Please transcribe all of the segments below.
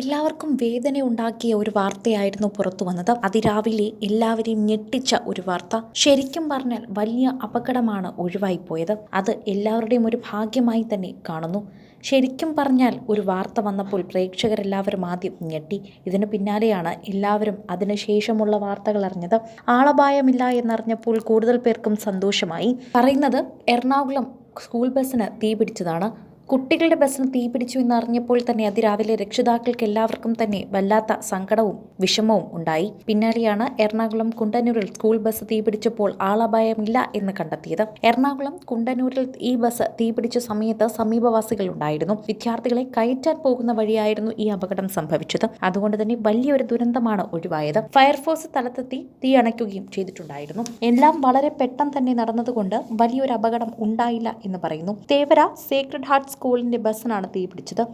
എല്ലാവർക്കും വേദന ഉണ്ടാക്കിയ ഒരു വാർത്തയായിരുന്നു പുറത്തു വന്നത്. അതിരാവിലെ എല്ലാവരെയും ഞെട്ടിച്ച ഒരു വാർത്ത. ശരിക്കും പറഞ്ഞാൽ വലിയ അപകടമാണ് ഒഴിവായി പോയത് അത് എല്ലാവരുടെയും ഒരു ഭാഗ്യമായി തന്നെ കാണുന്നു. ശരിക്കും പറഞ്ഞാൽ ഒരു വാർത്ത വന്നപ്പോൾ പ്രേക്ഷകരെല്ലാവരും ആദ്യം ഞെട്ടി. ഇതിന് പിന്നാലെയാണ് എല്ലാവരും അതിനുശേഷമുള്ള വാർത്തകൾ അറിഞ്ഞത്. ആളപായമില്ല എന്നറിഞ്ഞപ്പോൾ കൂടുതൽ പേർക്കും സന്തോഷമായി. പറയുന്നത് എറണാകുളം സ്കൂൾ ബസ്സിന് തീപിടിച്ചതാണ്. കുട്ടികളുടെ ബസ്സിന് തീപിടിച്ചു എന്നറിഞ്ഞപ്പോൾ തന്നെ അതിരാവിലെ രക്ഷിതാക്കൾക്ക് എല്ലാവർക്കും തന്നെ വല്ലാത്ത സങ്കടവും വിഷമവും ഉണ്ടായി. പിന്നാലെയാണ് എറണാകുളം കുണ്ടന്നൂരിൽ സ്കൂൾ ബസ് തീപിടിച്ചപ്പോൾ ആളപായമില്ല എന്ന് കണ്ടെത്തിയത്. എറണാകുളം കുണ്ടന്നൂരിൽ ഈ ബസ് തീപിടിച്ച സമയത്ത് സമീപവാസികൾ ഉണ്ടായിരുന്നു വിദ്യാർത്ഥികളെ കയറ്റാൻ പോകുന്ന വഴിയായിരുന്നു ഈ അപകടം സംഭവിച്ചത്. അതുകൊണ്ട് തന്നെ വലിയൊരു ദുരന്തമാണ് ഒഴിവായത്. ഫയർഫോഴ്സ് സ്ഥലത്തെത്തി തീ അണയ്ക്കുകയും ചെയ്തിട്ടുണ്ടായിരുന്നു. എല്ലാം വളരെ പെട്ടെന്ന് തന്നെ നടന്നതുകൊണ്ട് വലിയൊരു അപകടം ഉണ്ടായില്ല എന്ന് പറയുന്നു. തേവര സേക്രഡ് ഹാർട്ട് സ്കൂളിന്റെ ബസ്സിനാണ് തീപിടിച്ചത്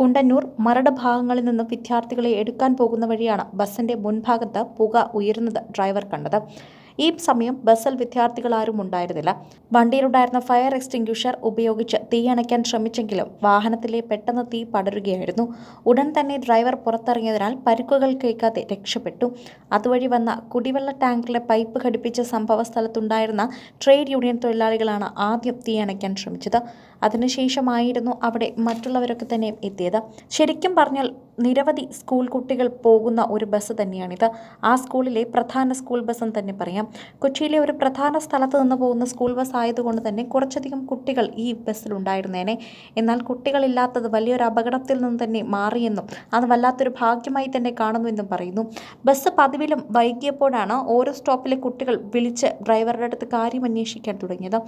കുണ്ടന്നൂർ മരട് ഭാഗങ്ങളിൽ നിന്ന് വിദ്യാർത്ഥികളെ എടുക്കാൻ പോകുന്ന വഴിയാണ് ബസ്സിന്റെ മുൻഭാഗത്ത് പുക ഉയരുന്നത് ഡ്രൈവർ കണ്ടത്. ഈ സമയം ബസ്സിൽ വിദ്യാർത്ഥികൾ ആരും ഉണ്ടായിരുന്നില്ല. വണ്ടിയിലുണ്ടായിരുന്ന ഫയർ എക്സ്റ്റിംഗ്വിഷർ ഉപയോഗിച്ച് തീ അണയ്ക്കാൻ ശ്രമിച്ചെങ്കിലും വാഹനത്തിലെ പെട്ടെന്ന് തീ പടരുകയായിരുന്നു. ഉടൻ തന്നെ ഡ്രൈവർ പുറത്തിറങ്ങിയതിനാൽ പരിക്കുകൾ കേൾക്കാതെ രക്ഷപ്പെട്ടു. അതുവഴി വന്ന കുടിവെള്ള ടാങ്കിലെ പൈപ്പ് ഘടിപ്പിച്ച സംഭവ സ്ഥലത്തുണ്ടായിരുന്ന ട്രേഡ് യൂണിയൻ തൊഴിലാളികളാണ് ആദ്യം തീ അണയ്ക്കാൻ ശ്രമിച്ചത്. അതിനുശേഷമായിരുന്നു അവിടെ മറ്റുള്ളവരൊക്കെ തന്നെ എത്തിയത്. ശരിക്കും പറഞ്ഞാൽ നിരവധി സ്കൂൾ കുട്ടികൾ പോകുന്ന ഒരു ബസ് തന്നെയാണിത്. ആ സ്കൂളിലെ പ്രധാന സ്കൂൾ ബസ് എന്ന് തന്നെ പറയാം. കൊച്ചിയിലെ ഒരു പ്രധാന സ്ഥലത്ത് നിന്ന് പോകുന്ന സ്കൂൾ ബസ് ആയതുകൊണ്ട് തന്നെ കുറച്ചധികം കുട്ടികൾ ഈ ബസ്സിലുണ്ടായിരുന്നേനെ എന്നാൽ കുട്ടികളില്ലാത്തത് വലിയൊരു അപകടത്തിൽ നിന്ന് തന്നെ മാറിയെന്നും അത് വല്ലാത്തൊരു ഭാഗ്യമായി തന്നെ കാണുന്നുവെന്നും പറയുന്നു. ബസ് പതിവിലും വൈകിയപ്പോഴാണ് ഓരോ സ്റ്റോപ്പിലെ കുട്ടികൾ വിളിച്ച് ഡ്രൈവറുടെ അടുത്ത് കാര്യം അന്വേഷിക്കാൻ തുടങ്ങിയത്.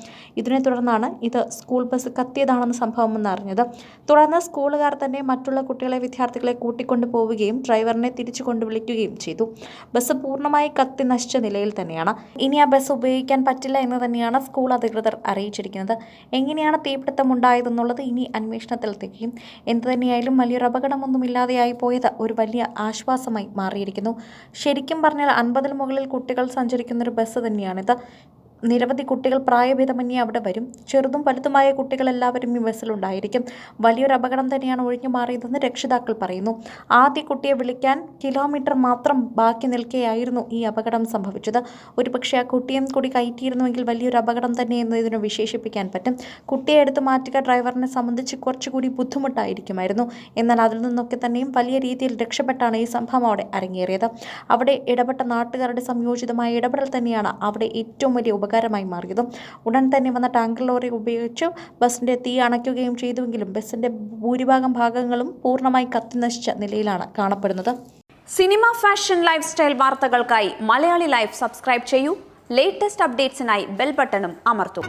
ഇതിനെ തുടർന്നാണ് ഇത് സ്കൂൾ ബസ് കത്തിയതാണെന്ന് സംഭവമെന്ന് അറിഞ്ഞത്. തുടർന്ന് സ്കൂളുകാർ തന്നെ മറ്റുള്ള കുട്ടികളെ വിദ്യാർത്ഥികളെ കൂട്ടിക്കൊണ്ടു പോവുകയും ഡ്രൈവറിനെ തിരിച്ചു കൊണ്ടു വിളിക്കുകയും ചെയ്തു. ബസ് പൂർണമായി കത്തി നശിച്ച നിലയിൽ തന്നെയാണ്. ഇനി ആ ബസ് ഉപയോഗിക്കാൻ പറ്റില്ല എന്ന് തന്നെയാണ് സ്കൂൾ അധികൃതർ അറിയിച്ചിരിക്കുന്നത്. എങ്ങനെയാണ് തീപിടുത്തം ഉണ്ടായതെന്നുള്ളത് ഇനി അന്വേഷണത്തിൽ തികയും. എന്തു തന്നെയായാലും വലിയൊരു അപകടമൊന്നുമില്ലാതെയായി പോയത് ഒരു വലിയ ആശ്വാസമായി മാറിയിരിക്കുന്നു. ശരിക്കും പറഞ്ഞാൽ അൻപതിൽ മുകളിൽ കുട്ടികൾ സഞ്ചരിക്കുന്ന ഒരു ബസ് തന്നെയാണിത്. നിരവധി കുട്ടികൾ പ്രായഭേദമന്യേ അവിടെ വരും. ചെറുതും വലുതുമായ കുട്ടികളെല്ലാവരും ഈ ബസ്സിലുണ്ടായിരിക്കും വലിയൊരു അപകടം തന്നെയാണ് ഒഴിഞ്ഞു മാറിയതെന്ന് രക്ഷിതാക്കൾ പറയുന്നു. ആദ്യ കുട്ടിയെ വിളിക്കാൻ കിലോമീറ്റർ മാത്രം ബാക്കി നിൽക്കെയായിരുന്നു ഈ അപകടം സംഭവിച്ചത്. ഒരുപക്ഷെ ആ കുട്ടിയും കൂടി കയറ്റിയിരുന്നുവെങ്കിൽ വലിയൊരു അപകടം തന്നെ എന്ന് ഇതിനെ വിശേഷിപ്പിക്കാൻ പറ്റും. കുട്ടിയെ എടുത്ത് മാറ്റുക ഡ്രൈവറിനെ സംബന്ധിച്ച് കുറച്ചുകൂടി ബുദ്ധിമുട്ടായിരിക്കുമായിരുന്നു. എന്നാൽ അതിൽ നിന്നൊക്കെ തന്നെയും വലിയ രീതിയിൽ രക്ഷപ്പെട്ടാണ് ഈ സംഭവം അവിടെ അരങ്ങേറിയത്. അവിടെ ഇടപെട്ട നാട്ടുകാരുടെ സംയോജിതമായ ഇടപെടൽ തന്നെയാണ് അവിടെ ഏറ്റവും വലിയ ഉപകാരമായി മാറിയതും ഉടൻ തന്നെ വന്ന ടാങ്കർ ലോറി ഉപയോഗിച്ച്. ബസ്സിന്റെ തീ അണയ്ക്കുകയും ചെയ്തുവെങ്കിലും ബസ്സിന്റെ ഭൂരിഭാഗം ഭാഗങ്ങളും പൂർണമായി കത്തിനശിച്ച നിലയിലാണ് കാണപ്പെടുന്നത്. സിനിമ ഫാഷൻ ലൈഫ് സ്റ്റൈൽ വാർത്തകൾക്കായി മലയാളി ലൈഫ് സബ്സ്ക്രൈബ് ചെയ്യൂ. ലേറ്റസ്റ്റ് അപ്ഡേറ്റ്സിനായി ബെൽ ബട്ടണും അമർത്തും.